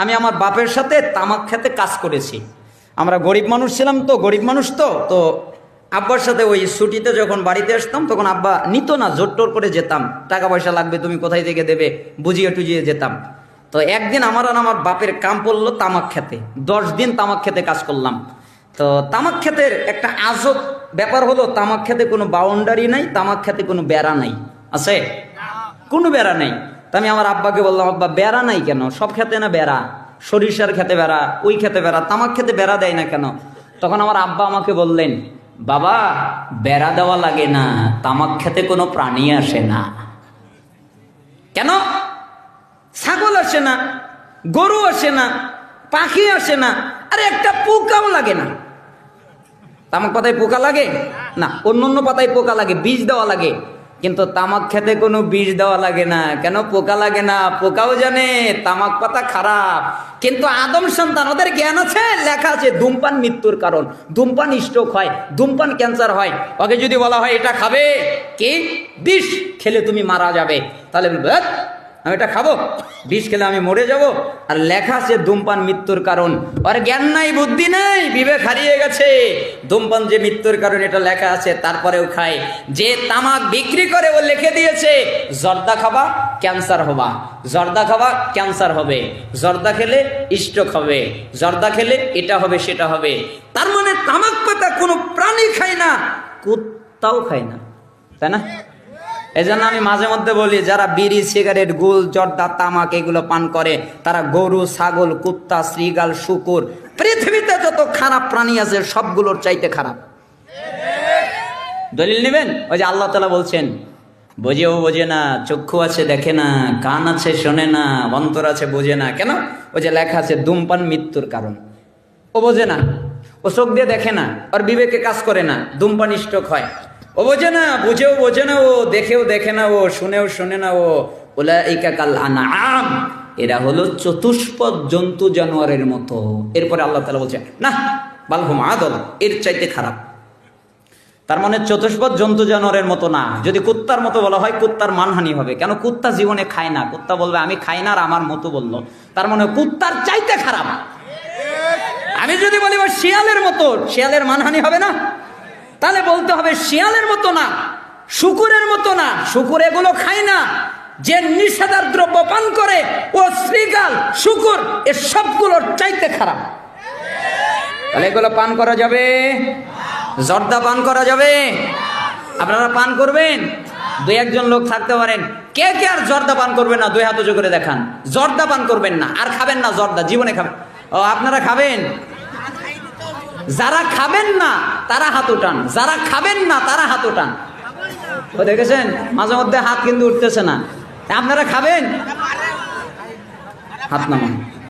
আমি আমার বাপের সাথে তামাক খেতে কাজ করেছি। আমরা গরিব মানুষ ছিলাম তো, গরিব মানুষ তো তো আব্বার সাথে ওই ছুটিতে যখন বাড়িতে আসতাম, তখন আব্বা নিত না জোর টোর করে যেতাম। টাকা পয়সা লাগবে তুমি কোথায় থেকে দেবে, বুঝিয়ে টুজিয়ে যেতাম। তো একদিন আমার আর আমার বাপের কাম পড়ল তামাক খেতে। দশ দিন তামাক খেতে কাজ করলাম। তো তামাক ক্ষেতের একটা আজব ব্যাপার হলো, তামাক খেতে কোনো বাউন্ডারি নাই, তামাক খেতে কোনো বেড়া নাই। আছে? কোনো বেড়া নেই। তো আমি আমার আব্বাকে বললাম, আব্বা, বেড়া নাই কেন? সব খেতে না বেড়া? সরিষার খেতে বেড়া, ওই খেতে বেড়া, তামাক খেতে বেড়া দেয় না কেন? তখন আমার আব্বা আমাকে বললেন, বাবা, বেড়া দেওয়া লাগে না, তামাক খেতে কোনো প্রাণী আসে না। কেন? ছাগল আসে না, গরু আসে না, পাখি আসে না, আরে একটা পোকাও লাগে না। তামাক পাতায় পোকা লাগে? না অন্য অন্য পাতায় পোকা লাগে, বীজ দেওয়া লাগে। কিন্তু তামাক খেতে কোনো বিষ দেওয়া লাগে না। কেন? পোকা লাগে না। পোকাও জানে তামাক পাতা খারাপ। কিন্তু আদম সন্তান ওদের জ্ঞান আছে? লেখা আছে ধূমপান মৃত্যুর কারণ। ধূমপান স্ট্রোক হয় ধূমপান ক্যান্সার হয়। ওকে যদি বলা হয় এটা খাবে কি? বিষ। খেলে তুমি মারা যাবে। তাহলে বলবে, "ধ্যাৎ, আমি এটা খাব, বিষ খেলে আমি মরে যাব, আর লেখা আছে ধূমপান মৃত্যুর কারণ। আর জ্ঞান নাই, বুদ্ধি নাই, বিবেক হারিয়ে গেছে। ধূমপান যে মৃত্যুর কারণ, এটা লেখা আছে, তারপরেও খায়। যে তামাক বিক্রি করে ও লিখে দিয়েছে, জর্দা খাবা, ক্যান্সার হবা। জর্দা খাবা, ক্যান্সার হবে। জর্দা খেলে স্ট্রোক হবে। জর্দা খেলে এটা হবে, সেটা হবে। তার মানে তামাক পাতা কোনো প্রাণী খায় না, কুত্তাও খায় না। তাই না? এই জন্য আমি মাঝে মধ্যে বলি, যারা বিড়ি, সিগারেট, গুল, জর্দা, তামাক এগুলো পান করে, তারা গরু, ছাগল, কুত্তা, শ্রীগাল, শুকুর, পৃথিবীতে যত খারাপ প্রাণী আছে সবগুলোর চাইতে খারাপ। দলিল নেবেন? ওই যে আল্লাহ তালা বলছেন, বোঝেও বোঝে না, চক্ষু আছে দেখে না, কান আছে শোনে না, অন্তর আছে বোঝে না। কেন? ওই যে লেখা আছে, ধূমপান মৃত্যুর কারণ। ও বোঝে না, ও চোখ দিয়ে দেখে না, ওর বিবেকে কাজ করে না, ধূমপান স্ট্রোক হয়। ও বোঝে না বুঝেও বোঝে না ও, দেখেও দেখে না ও, শুনেও শুনে না ও ওলা কাল আনাম এরা হলো চতুষ্পদ জন্তু জানোয়ারের মতো। এরপরে আল্লাহ তালা বলছে না বালহুম আদল, এর চাইতে খারাপ। তার মানে চতুষ্পদ জন্তু জানোয়ারের মতো না। যদি কুত্তার মতো বলা হয়, কুত্তার মানহানি হবে। কেন? কুত্তা জীবনে খায় না। কুত্তা বলবে, আমি খাই না আর আমার মতো বলল। তার মানে কুত্তার চাইতে খারাপ। আমি যদি বলি শিয়ালের মতো, শিয়ালের মানহানি হবে না? তাহলে বলতে হবে শিয়ালের মতো না, শুকুরের মতো না। শুকুর এগুলো খায় না। যে নিষেধার দ্রব্য পান করে, ও শ্রীগাল শুকুর, এ সবগুলোর চাইতে খারাপ। তাহলে এগুলো পান করা যাবে? জর্দা পান করা যাবে? আপনারা পান করবেন? দুই একজন লোক থাকতে পারেন। কে কে আর জর্দা পান করবেন না? দুই হাত উঁচু করে দেখান। জর্দা পান করবেন না। আর খাবেন না জর্দা, জীবনে খাবেন। ও, আপনারা খাবেন? যারা খাবেন না, তারা হাত উঠান। যারা খাবেন না, তারা হাত উঠান। দেখেছেন? মাঝে মধ্যে হাত কিন্তু উঠতেছে না। আপনারা খাবেন? হাত নামান।